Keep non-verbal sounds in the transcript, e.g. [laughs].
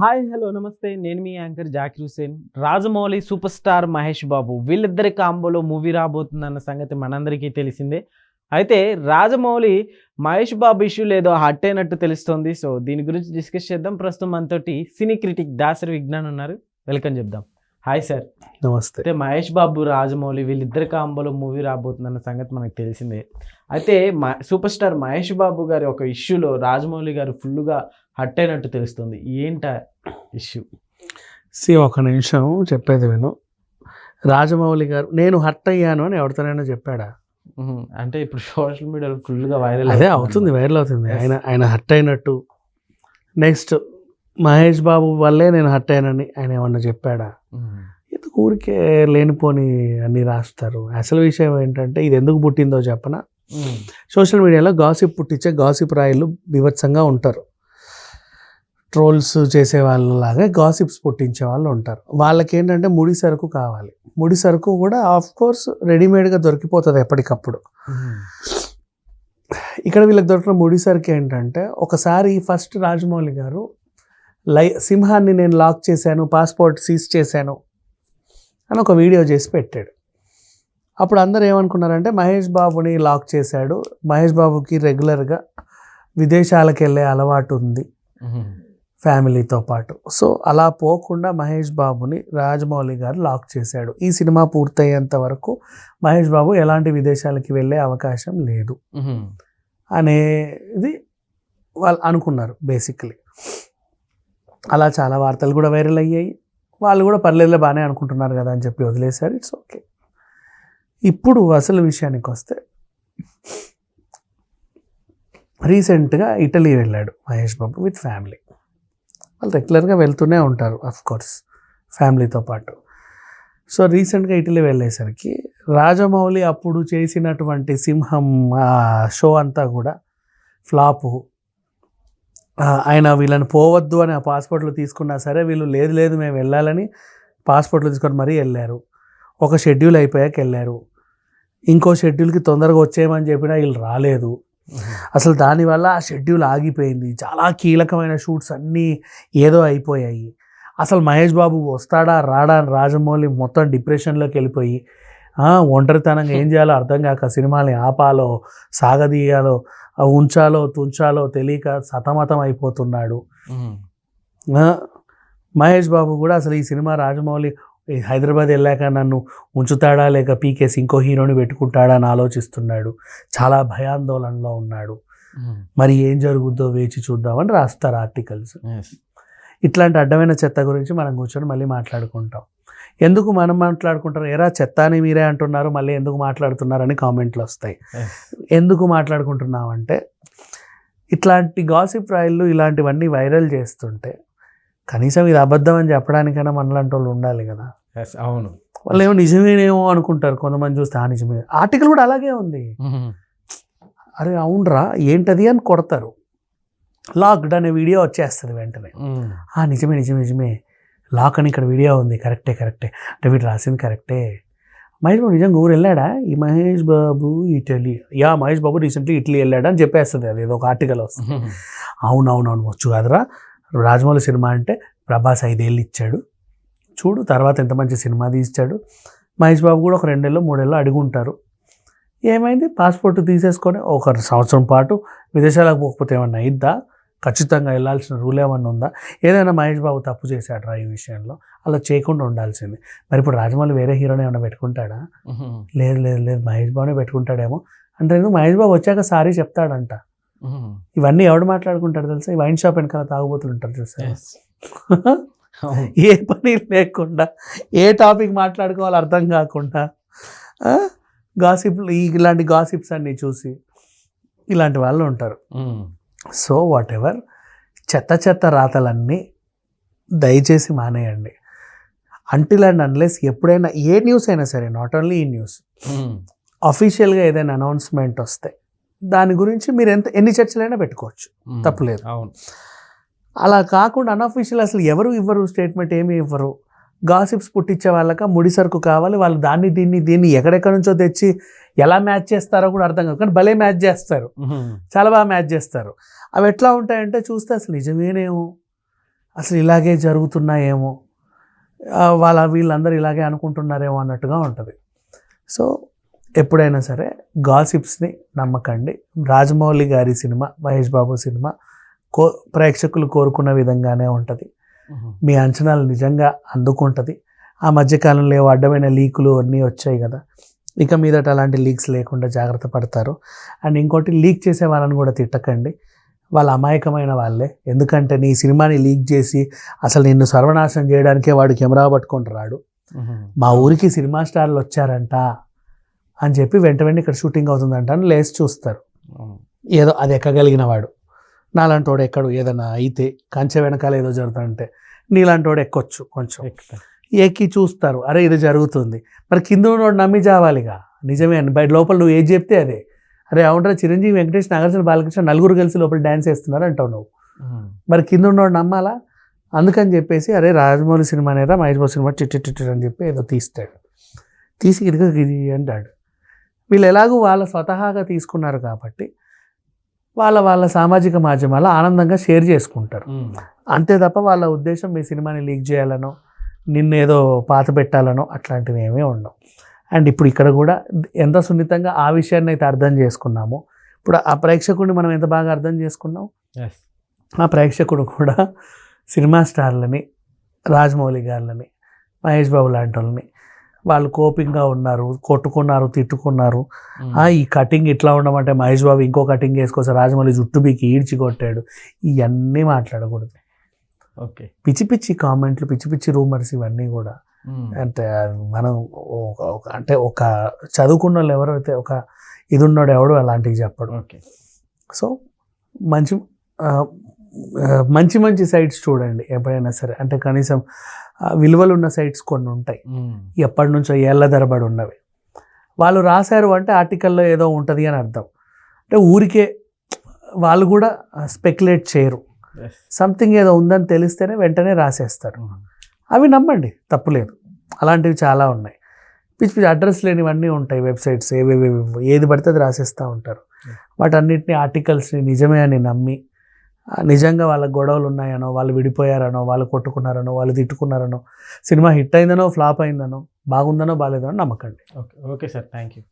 Hi hello నమస్తే. నేను మీ anchor Zakir Hussain Rajamouli super star Mahesh Babu వీళ్ళిద్దరి కాంబోలో మూవీ రాబోతుందన్న సంగతి మనందరికీ తెలిసిందే. అయితే రాజమౌళి మహేష్ బాబు ఇష్యూ లేదో హట్ అయినట్టు తెలుస్తోంది. సో దీని గురించి డిస్కస్ చేద్దాం. ప్రస్తుతం మనతోటి సినీ క్రిటిక్ దాసరి విజ్ఞాన్ ఉన్నారు. వెల్కమ్ చెప్దాం. Hi sir. నమస్తే. అయితే మహేష్ బాబు రాజమౌళి వీళ్ళిద్దరి కాంబోలో మూవీ రాబోతుందన్న సంగతి మనకు తెలిసిందే. అయితే మ సూపర్ స్టార్ మహేష్ బాబు గారి ఒక ఇష్యూలో రాజమౌళి గారు ఫుల్గా హట్ అయినట్టు తెలుస్తుంది. ఏంట ఇష్యూ? సి ఒక నిమిషం చెప్పేది విను. రాజమౌళి గారు నేను హర్ట్ అయ్యాను అని ఎవరితోనైనా చెప్పాడా? అంటే ఇప్పుడు సోషల్ మీడియాలో ఫుల్గా వైరల్ అదే అవుతుంది. వైరల్ అవుతుంది. ఆయన ఆయన హర్ట్ అయినట్టు. నెక్స్ట్ మహేష్ బాబు వల్లే నేను హర్ట్ అయ్యానని ఆయన ఏమన్నా చెప్పాడా? ఎందుకు ఊరికే లేనిపోని అన్ని రాస్తారు? అసలు విషయం ఏంటంటే ఇది ఎందుకు పుట్టిందో చెప్పనా? సోషల్ మీడియాలో గాసిప్ పుట్టించే గాసిప్ రాయలు బీభత్సంగా ఉంటారు. ట్రోల్స్ చేసే వాళ్ళలాగా గాసిప్స్ పుట్టించే వాళ్ళు ఉంటారు. వాళ్ళకి ఏంటంటే ముడి సరుకు కావాలి. ముడి సరుకు కూడా ఆఫ్ కోర్స్ రెడీమేడ్గా దొరికిపోతుంది ఎప్పటికప్పుడు. ఇక్కడ వీళ్ళకి దొరికిన ముడి సరుకు ఏంటంటే ఒకసారి ఫస్ట్ రాజమౌళి గారు లై సింహాన్ని నేను లాక్ చేశాను పాస్పోర్ట్ సీజ్ చేశాను అని ఒక వీడియో చేసి పెట్టాడు. అప్పుడు అందరూ ఏమనుకున్నారంటే మహేష్ బాబుని లాక్ చేశాడు. మహేష్ బాబుకి రెగ్యులర్గా విదేశాలకు వెళ్ళే అలవాటు ఉంది ఫ్యామిలీతో పాటు. సో అలా పోకుండా మహేష్ బాబుని రాజమౌళి గారు లాక్ చేశాడు. ఈ సినిమా పూర్తయ్యేంత వరకు మహేష్ బాబు ఎలాంటి విదేశాలకి వెళ్ళే అవకాశం లేదు అనేది వాళ్ళు అనుకున్నారు బేసిక్లీ. అలా చాలా వార్తలు కూడా వైరల్ అయ్యాయి. వాళ్ళు కూడా పర్లేదులే బాగానే అనుకుంటున్నారు కదా అని చెప్పి వదిలేశారు. ఇట్స్ ఓకే ఇప్పుడు అసలు విషయానికి వస్తే రీసెంట్గా ఇటలీ వెళ్ళాడు మహేష్ బాబు విత్ ఫ్యామిలీ వాళ్ళు రెగ్యులర్గా వెళ్తూనే ఉంటారు అఫ్ కోర్స్ ఫ్యామిలీతో పాటు. సో రీసెంట్గా ఇటలీ వెళ్ళేసరికి రాజమౌళి అప్పుడు చేసినటువంటి సింహం ఆ షో అంతా కూడా ఫ్లాపు. ఆయన వీళ్ళని పోవద్దు అని ఆ పాస్పోర్ట్లు తీసుకున్నా సరే వీళ్ళు లేదు లేదు మేము వెళ్ళాలని పాస్పోర్ట్లు తీసుకొని మరీ వెళ్ళారు. ఒక షెడ్యూల్ అయిపోయాక వెళ్ళారు. ఇంకో షెడ్యూల్కి తొందరగా వచ్చేయమని చెప్పినా వీళ్ళు రాలేదు. అసలు దానివల్ల ఆ షెడ్యూల్ ఆగిపోయింది. చాలా కీలకమైన షూట్స్ అన్నీ ఏదో అయిపోయాయి. అసలు మహేష్ బాబు వస్తాడా రాడా అని రాజమౌళి మొత్తం డిప్రెషన్లోకి వెళ్ళిపోయి ఒంటరితనంగా ఏం చేయాలో అర్థం కాక సినిమాని ఆపాలో సాగదీయాలో ఉంచాలో తుంచాలో తెలియక సతమతం అయిపోతున్నాడు. మహేష్ బాబు కూడా అసలు ఈ సినిమా రాజమౌళి హైదరాబాద్ వెళ్ళాక నన్ను ఉంచుతాడా లేక పీకేసి ఇంకో హీరోని పెట్టుకుంటాడా అని ఆలోచిస్తున్నాడు. చాలా భయాందోళనలో ఉన్నాడు. మరి ఏం జరుగుద్దో వేచి చూద్దామని రాస్తారు ఆర్టికల్స్? ఇట్లాంటి అడ్డమైన చెత్త గురించి మనం కూర్చొని మళ్ళీ మాట్లాడుకుంటాం. ఎందుకు మనం మాట్లాడుకుంటారు? ఎరా చెత్త అని మీరే అంటున్నారు మళ్ళీ ఎందుకు మాట్లాడుతున్నారని కామెంట్లు వస్తాయి. ఎందుకు మాట్లాడుకుంటున్నామంటే ఇట్లాంటి గాసిప్ రాయిళ్ళు ఇలాంటివన్నీ వైరల్ చేస్తుంటే కనీసం ఇది అబద్ధం అని చెప్పడానికైనా మనలాంటి వాళ్ళు ఉండాలి కదా. అవును. వాళ్ళు ఏమో నిజమేనేమో అనుకుంటారు కొంతమంది చూస్తే ఆ నిజమే. ఆర్టికల్ కూడా అలాగే ఉంది. అరే అవునరా ఏంటది అని కొడతారు. లాక్డ్ అనే వీడియో వచ్చేస్తుంది వెంటనే. ఆ నిజమే నిజమే నిజమే. లాక్ అని ఇక్కడ వీడియో ఉంది. కరెక్టే కరెక్టే. అంటే వీడు రాసింది కరెక్టే. మహేష్ బాబు నిజంగా ఊరు వెళ్ళాడా? ఈ Mahesh Babu Italy. Yeah Mahesh Babu recently Italy వెళ్ళాడా అని చెప్పేస్తుంది. అది ఏదో ఒక ఆర్టికల్ వస్తుంది. [laughs] అవునవునవును వచ్చు కదరా. రాజమౌళి సినిమా అంటే ప్రభాస్ ఐదేళ్ళు ఇచ్చాడు. చూడు తర్వాత ఎంత మంచి సినిమా తీస్తాడు మహేష్ బాబు కూడా ఒక రెండేళ్ళు మూడేళ్ళు అడుగుంటారు ఏమైంది? పాస్పోర్ట్ తీసేసుకొని ఒక సంవత్సరం పాటు విదేశాలకు పోకపోతే ఏమన్నా అయిద్దా ఖచ్చితంగా వెళ్ళాల్సిన రూల్ ఏమన్నా ఉందా? ఏదైనా మహేష్ బాబు తప్పు చేశాడు రా ఈ విషయంలో? అలా చేయకుండా ఉండాల్సింది. మరి ఇప్పుడు రాజమౌళి వేరే హీరోని ఏమైనా పెట్టుకుంటాడా? లేదు లేదు లేదు. మహేష్ బాబునే పెట్టుకుంటాడేమో. అంటే మహేష్ బాబు వచ్చాక సారీ చెప్తాడంట. ఇవన్నీ ఎవడు మాట్లాడుకుంటాడు తెలుసా? ఈ వైన్ షాప్ వెనకాల తాగుబోతులు ఉంటారు చూసా [laughs] ఏ పని లేకుండా ఏ టాపిక్ మాట్లాడుకోవాలో అర్థం కాకుండా గాసిప్లు ఇలాంటి గాసిప్స్ అన్నీ చూసి ఇలాంటి వాళ్ళు ఉంటారు. సో వాట్ ఎవర్ చెత్త చెత్త రాతలన్నీ దయచేసి మానేయండి. అంటిల్ అండ్ అన్లెస్ ఎప్పుడైనా ఏ న్యూస్ అయినా సరే నాట్ ఓన్లీ ఈ న్యూస్ అఫీషియల్గా ఏదైనా అనౌన్స్మెంట్ వస్తే దాని గురించి మీరు ఎంత ఎన్ని చర్చలైనా పెట్టుకోవచ్చు. తప్పులేదు. అవును. అలా కాకుండా అన్అఫీషియల్ అసలు ఎవరు ఇవ్వరు స్టేట్మెంట్ ఏమి ఇవ్వరు. గాసిప్స్ పుట్టించే వాళ్ళక ముడి సరుకు కావాలి వాళ్ళు దాన్ని దీన్ని దీన్ని ఎక్కడెక్కడి నుంచో తెచ్చి ఎలా మ్యాచ్ చేస్తారో కూడా అర్థం కాదు. కానీ భలే మ్యాచ్ చేస్తారు. చాలా బాగా మ్యాచ్ చేస్తారు. అవి ఎట్లా ఉంటాయంటే చూస్తే అసలు నిజమేనేమో. అసలు ఇలాగే జరుగుతున్నాయేమో. వాళ్ళ వీళ్ళందరూ ఇలాగే అనుకుంటున్నారేమో అన్నట్టుగా ఉంటుంది. సో ఎప్పుడైనా సరే గాసిప్స్ని నమ్మకండి. రాజమౌళి గారి సినిమా మహేష్ బాబు సినిమా కో ప్రేక్షకులు కోరుకున్న విధంగానే ఉంటుంది. మీ అంచనాలు నిజంగా అందుకుంటుంది. ఆ మధ్యకాలంలో ఏవో అడ్డమైన లీకులు అన్నీ వచ్చాయి కదా. ఇక మీదట అలాంటి లీక్స్ లేకుండా జాగ్రత్త పడతారు. అండ్ ఇంకోటి లీక్ చేసే వాళ్ళని కూడా తిట్టకండి. వాళ్ళ అమాయకమైన వాళ్ళే. ఎందుకంటే నీ సినిమాని లీక్ చేసి అసలు నిన్ను సర్వనాశనం చేయడానికే వాడు కెమెరా పట్టుకొని రాడు. మా ఊరికి సినిమా స్టార్లు వచ్చారంట అని చెప్పి వెంట వెంటనే ఇక్కడ షూటింగ్ అవుతుందంట అని లేచి చూస్తారు. ఏదో అది ఎక్కగలిగిన వాడు. నాలాంటి వాడు ఎక్కడు ఏదైనా అయితే కంచె వెనకాల ఏదో జరుగుతుందంటే నీలాంటి వాడు ఎక్కొచ్చు కొంచెం. ఎక్కి చూస్తారు. అరే ఇది జరుగుతుంది. మరి కింద ఉన్నవాడు నమ్మి చావాలిగా నిజమే అని బయట లోపల నువ్వు ఏది చెప్తే అదే. అరే అవునరా చిరంజీవి వెంకటేష్ నాగార్జున బాలకృష్ణ నలుగురు కలిసి లోపల డ్యాన్స్ వేస్తున్నారు అంటావు నువ్వు. మరి కింద ఉన్నవాడు నమ్మాలా? అందుకని చెప్పేసి అరే రాజమౌళి సినిమా అనేరా మహేష్ బాబు సినిమా చిట్టి చిట్టి అని చెప్పి ఏదో తీస్తాడు. తీసి ఇదిగో ఇది అంటాడు. వీళ్ళు ఎలాగూ వాళ్ళ స్వతహాగా తీసుకున్నారు కాబట్టి వాళ్ళ వాళ్ళ సామాజిక మాధ్యమాల్లో ఆనందంగా షేర్ చేసుకుంటారు. అంతే తప్ప వాళ్ళ ఉద్దేశం మీ సినిమాని లీక్ చేయాలనో నిన్నేదో పాత పెట్టాలనో అట్లాంటివి ఏమీ ఉండవు. అండ్ ఇప్పుడు ఇక్కడ కూడా ఎంత సున్నితంగా ఆ విషయాన్ని అయితే అర్థం చేసుకున్నామో ఇప్పుడు ఆ ప్రేక్షకుడిని మనం ఎంత బాగా అర్థం చేసుకున్నాం? ఆ ప్రేక్షకుడు కూడా సినిమా స్టార్లని రాజమౌళి గారులని మహేష్ బాబు లాంటి వాళ్ళని వాళ్ళు కోపింగ్గా ఉన్నారు కొట్టుకున్నారు తిట్టుకున్నారు. ఈ కటింగ్ ఇట్లా ఉండమంటే మహేష్ బాబు ఇంకో కటింగ్ వేసుకొస్తే రాజమౌళి జుట్టు బీకి ఈడ్చి కొట్టాడు. ఇవన్నీ మాట్లాడకూడదు. ఓకే. పిచ్చి పిచ్చి కామెంట్లు పిచ్చి పిచ్చి రూమర్స్ ఇవన్నీ కూడా. అంటే మనం అంటే ఒక చదువుకున్న వాళ్ళు ఎవరైతే ఒక ఇది ఉన్నాడు ఎవడు అలాంటివి చెప్పడు. ఓకే. సో మంచి మంచి మంచి సైట్స్ చూడండి ఎప్పుడైనా సరే. అంటే కనీసం విలువలు ఉన్న సైట్స్ కొన్ని ఉంటాయి. ఎప్పటి నుంచో ఏళ్ళ ధరబడి ఉన్నవి. వాళ్ళు రాశారు అంటే ఆర్టికల్లో ఏదో ఉంటుంది అని అర్థం. అంటే ఊరికే వాళ్ళు కూడా స్పెక్యులేట్ చేయరు. సంథింగ్ ఏదో ఉందని తెలిస్తేనే వెంటనే రాసేస్తారు. అవి నమ్మండి తప్పులేదు అలాంటివి చాలా ఉన్నాయి. పిచ్చి పిచ్చి అడ్రస్ లేనివన్నీ ఉంటాయి వెబ్సైట్స్ ఏవేవి ఏది పడితే అది రాసేస్తూ ఉంటారు. వాటన్నిటిని ఆర్టికల్స్ని నిజమే అని నమ్మి నిజంగా వాళ్ళ గొడవలు ఉన్నాయనో వాళ్ళు విడిపోయారనో వాళ్ళు కొట్టుకున్నారనో వాళ్ళు తిట్టుకున్నారనో సినిమా హిట్ అయిందనో ఫ్లాప్ అయిందనో బాగుందనో బాగాలేదనో నమ్మకండి. Okay okay sir. Thank you